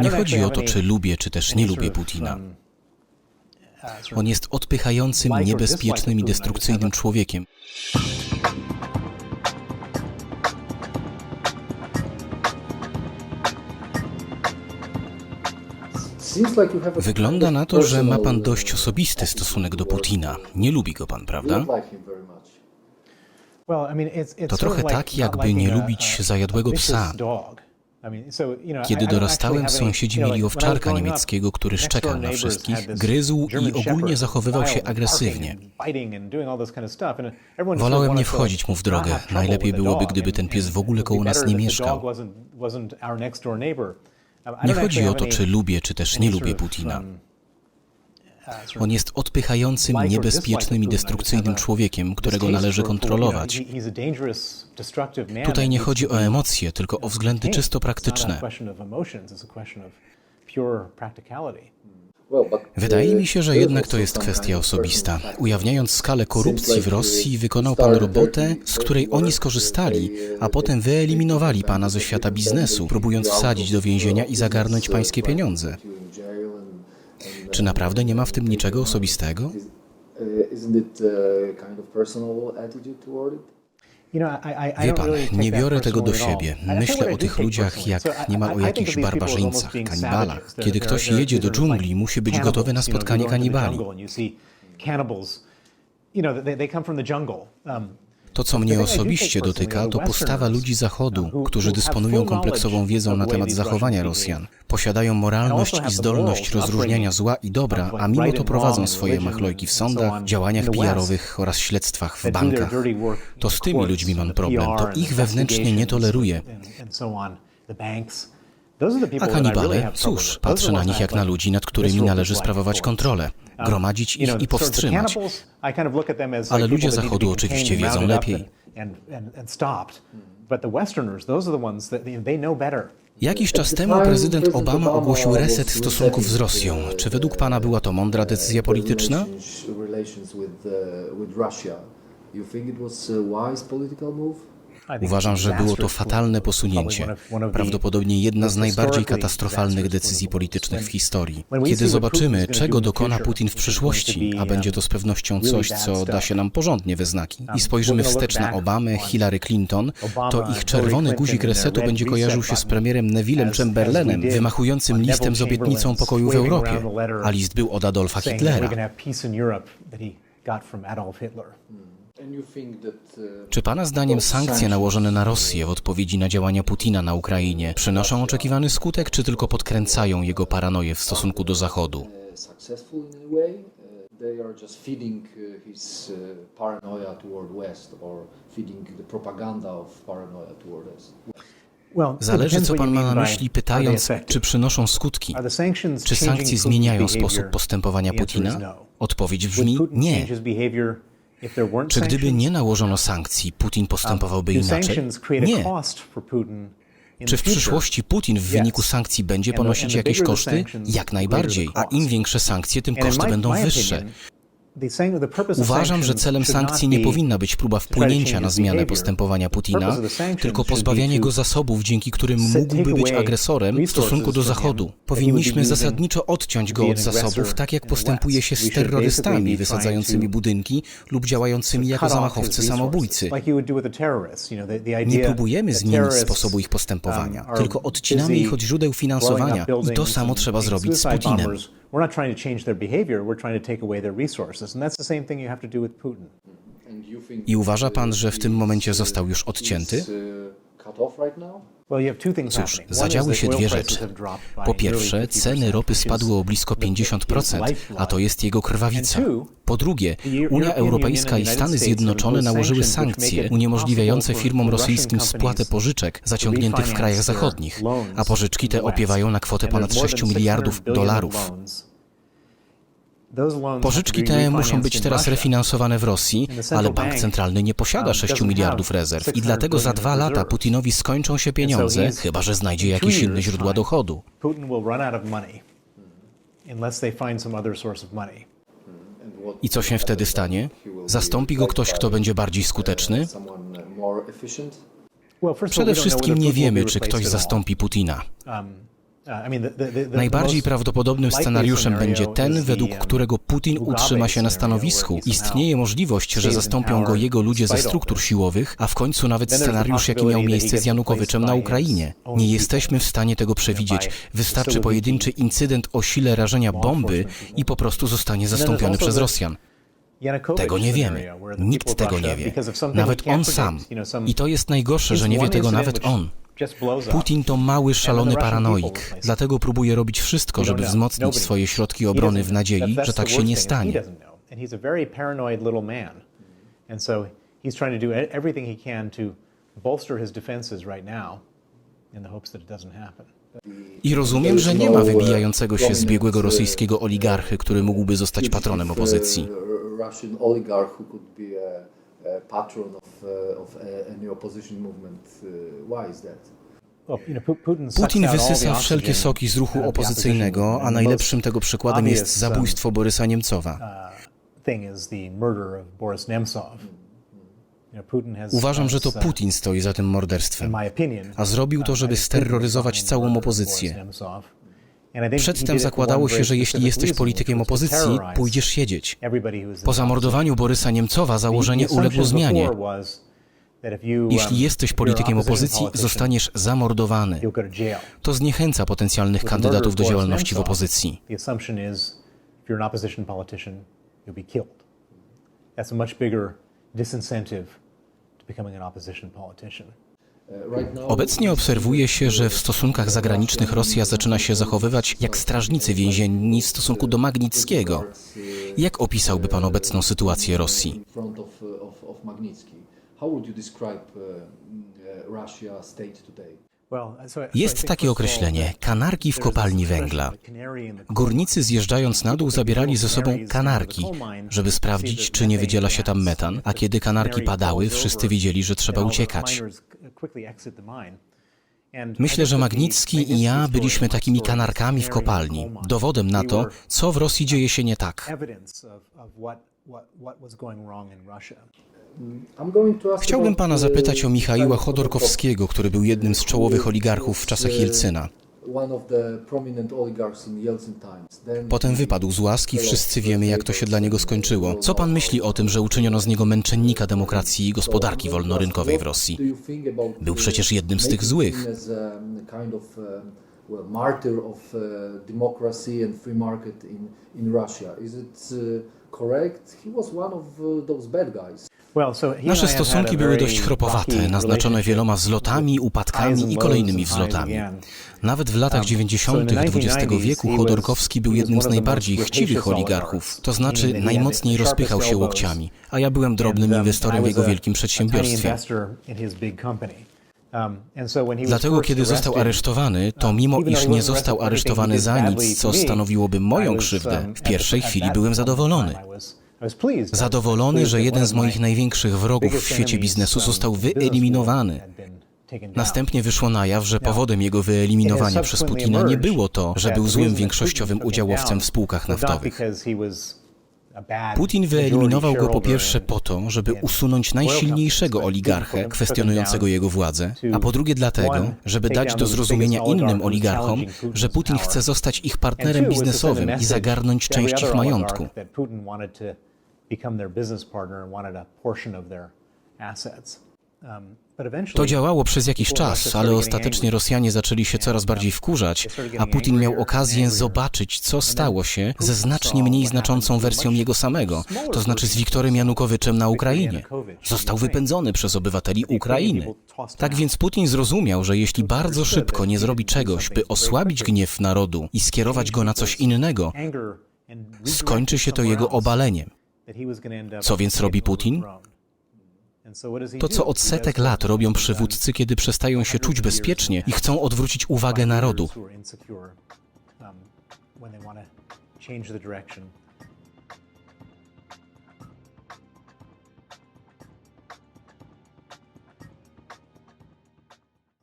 Nie chodzi o to, czy lubię, czy też nie lubię Putina. On jest odpychającym, niebezpiecznym i destrukcyjnym człowiekiem. Wygląda na to, że ma pan dość osobisty stosunek do Putina. Nie lubi go pan, prawda? To trochę tak, jakby nie lubić zajadłego psa. Kiedy dorastałem, sąsiedzi mieli owczarka niemieckiego, który szczekał na wszystkich, gryzł i ogólnie zachowywał się agresywnie. Wolałem nie wchodzić mu w drogę. Najlepiej byłoby, gdyby ten pies w ogóle koło nas nie mieszkał. Nie chodzi o to, czy lubię, czy też nie lubię Putina. On jest odpychającym, niebezpiecznym i destrukcyjnym człowiekiem, którego należy kontrolować. Tutaj nie chodzi o emocje, tylko o względy czysto praktyczne. Wydaje mi się, że jednak to jest kwestia osobista. Ujawniając skalę korupcji w Rosji, wykonał pan robotę, z której oni skorzystali, a potem wyeliminowali pana ze świata biznesu, próbując wsadzić do więzienia i zagarnąć pańskie pieniądze. Czy naprawdę nie ma w tym niczego osobistego? Wie pan, nie biorę tego do siebie. Myślę o tych ludziach jak niemal o jakichś barbarzyńcach, kanibalach. Kiedy ktoś jedzie do dżungli, musi być gotowy na spotkanie kanibali. To, co mnie osobiście dotyka, to postawa ludzi Zachodu, którzy dysponują kompleksową wiedzą na temat zachowania Rosjan. Posiadają moralność i zdolność rozróżniania zła i dobra, a mimo to prowadzą swoje machlojki w sądach, działaniach PR-owych oraz śledztwach w bankach. To z tymi ludźmi mam problem, to ich wewnętrznie nie toleruję. A kanibale? Cóż, patrzę na nich jak na ludzi, nad którymi należy sprawować kontrolę, gromadzić ich i powstrzymać. Ale ludzie Zachodu oczywiście wiedzą lepiej. Jakiś czas temu prezydent Obama ogłosił reset stosunków z Rosją. Czy według pana była to mądra decyzja polityczna? Uważam, że było to fatalne posunięcie. Prawdopodobnie jedna z najbardziej katastrofalnych decyzji politycznych w historii. Kiedy zobaczymy, czego dokona Putin w przyszłości, a będzie to z pewnością coś, co da się nam porządnie we znaki, i spojrzymy wstecz na Obamę, Hillary Clinton, to ich czerwony guzik resetu będzie kojarzył się z premierem Nevillem Chamberlainem, wymachującym listem z obietnicą pokoju w Europie, a list był od Adolfa Hitlera. Czy Pana zdaniem sankcje nałożone na Rosję w odpowiedzi na działania Putina na Ukrainie przynoszą oczekiwany skutek, czy tylko podkręcają jego paranoję w stosunku do Zachodu? They are just feeding his paranoia toward West or feeding the propaganda of paranoia toward us. Zależy, co Pan ma na myśli, pytając, czy przynoszą skutki. Czy sankcje zmieniają sposób postępowania Putina? Odpowiedź brzmi nie. Czy gdyby nie nałożono sankcji, Putin postępowałby inaczej? Nie. Czy w przyszłości Putin w wyniku sankcji będzie ponosić jakieś koszty? Jak najbardziej. A im większe sankcje, tym koszty będą wyższe. Uważam, że celem sankcji nie powinna być próba wpłynięcia na zmianę postępowania Putina, tylko pozbawianie go zasobów, dzięki którym mógłby być agresorem w stosunku do Zachodu. Powinniśmy zasadniczo odciąć go od zasobów, tak jak postępuje się z terrorystami wysadzającymi budynki lub działającymi jako zamachowcy samobójcy. Nie próbujemy zmienić sposobu ich postępowania, tylko odcinamy ich od źródeł finansowania i to samo trzeba zrobić z Putinem. We're not trying to change their behavior, we're trying to take away their resources. And that's the same thing you have to do with Putin. I uważa pan, że w tym momencie został już odcięty? Cóż, zadziały się dwie rzeczy. Po pierwsze, 50%, ceny ropy spadły o blisko the- the- 50%, a to jest jego krwawica. Po drugie, Unia Europejska i Stany Zjednoczone nałożyły sankcje uniemożliwiające firmom rosyjskim spłatę pożyczek zaciągniętych w krajach zachodnich, a pożyczki te opiewają na kwotę ponad there's more 6 than miliardów 600 billion dolarów. loans. Those loans have to Pożyczki te muszą być teraz refinansowane w Rosji, ale bank centralny nie posiada um, 6 doesn't miliardów rezerw i 600 dlatego za dwa lata. Putinowi skończą się pieniądze, chyba że znajdzie jakieś inne źródła dochodu. Money. I co się wtedy stanie? Zastąpi go ktoś, kto będzie bardziej skuteczny? Przede wszystkim nie wiemy, czy ktoś zastąpi Putina. Najbardziej prawdopodobnym scenariuszem będzie ten, według um, którego Putin utrzyma się na stanowisku. Istnieje możliwość, że zastąpią go jego ludzie ze struktur siłowych, a w końcu nawet scenariusz, jaki miał miejsce z Janukowiczem na Ukrainie. Nie jesteśmy w stanie tego przewidzieć. Wystarczy pojedynczy incydent o sile rażenia bomby i po prostu zostanie zastąpiony przez Rosjan. Tego nie wiemy. Nikt tego nie wie. Nawet on sam. I to jest najgorsze, że nie wie tego nawet on. Putin to mały, szalony paranoik, dlatego próbuje robić wszystko, We don't żeby know. wzmocnić swoje środki obrony w nadziei, że tak się nie stanie. He's trying to do e- everything he can to bolster his defenses right now in the hopes that it doesn't happen. I rozumiem, że nie ma wybijającego się zbiegłego rosyjskiego oligarchy, który mógłby zostać patronem opozycji. Russian oligarch who could be a, a patron of, uh, of uh, any opposition movement. Uh, why is that? Putin, wysysa wszelkie soki z ruchu opozycyjnego, a najlepszym tego przykładem jest zabójstwo Borysa Niemcowa. Putin has, Uważam, że to uh, Putin stoi za tym morderstwem. A zrobił to, uh, żeby I think steroryzować Putin całą opozycję. Przedtem zakładało się, że jeśli jesteś politykiem opozycji, pójdziesz siedzieć. Po zamordowaniu Borysa Niemcowa założenie uległo zmianie. you, um, Jeśli jesteś politykiem opozycji, zostaniesz zamordowany. to zniechęca potencjalnych kandydatów do działalności w opozycji. That's a much bigger disincentive to becoming an opposition politician. Obecnie obserwuje się, że w stosunkach zagranicznych Rosja zaczyna się zachowywać jak strażnicy więzienni w stosunku do Magnickiego. Jak opisałby pan obecną sytuację Rosji? Jest takie określenie kanarki w kopalni węgla. Górnicy zjeżdżając na dół zabierali ze sobą kanarki, żeby sprawdzić, czy nie wydziela się tam metan, a kiedy kanarki padały, wszyscy wiedzieli, że trzeba uciekać. Myślę, że Magnicki i ja byliśmy takimi kanarkami w kopalni, dowodem na to, co w Rosji dzieje się nie tak. Chciałbym pana uh, zapytać o Michaiła Chodorkowskiego, który był jednym z czołowych oligarchów w czasach Jelcyna. Potem wypadł z łaski, wszyscy wiemy, jak to się dla niego skończyło. Co pan myśli o tym, że uczyniono z niego męczennika demokracji i gospodarki wolnorynkowej w Rosji? Był przecież jednym z tych złych. Um. Nasze stosunki były dość chropowate, naznaczone wieloma wzlotami, upadkami i kolejnymi wzlotami. Nawet w latach 90. XX wieku Chodorkowski był jednym z najbardziej chciwych oligarchów, to znaczy najmocniej rozpychał się łokciami, a ja byłem drobnym inwestorem w jego wielkim przedsiębiorstwie. Dlatego, kiedy został aresztowany, to mimo iż nie został aresztowany za nic, co stanowiłoby moją krzywdę, w pierwszej chwili byłem zadowolony. Zadowolony, że jeden z moich największych wrogów w świecie biznesu został wyeliminowany. Następnie wyszło na jaw, że powodem jego wyeliminowania przez Putina nie było to, że był złym większościowym udziałowcem w spółkach naftowych. Putin wyeliminował go po pierwsze po to, żeby usunąć najsilniejszego oligarchę kwestionującego jego władzę, a po drugie dlatego, żeby dać do zrozumienia innym oligarchom, że Putin chce zostać ich partnerem biznesowym i zagarnąć część ich majątku. To działało przez jakiś czas, ale ostatecznie Rosjanie zaczęli się coraz bardziej wkurzać, a Putin miał okazję zobaczyć, co stało się ze znacznie mniej znaczącą wersją jego samego, to znaczy z Wiktorem Janukowiczem na Ukrainie. Został wypędzony przez obywateli Ukrainy. Tak więc Putin zrozumiał, że jeśli bardzo szybko nie zrobi czegoś, by osłabić gniew narodu i skierować go na coś innego, skończy się to jego obaleniem. Co więc robi Putin? To, co od setek lat robią przywódcy, kiedy przestają się czuć bezpiecznie i chcą odwrócić uwagę narodu.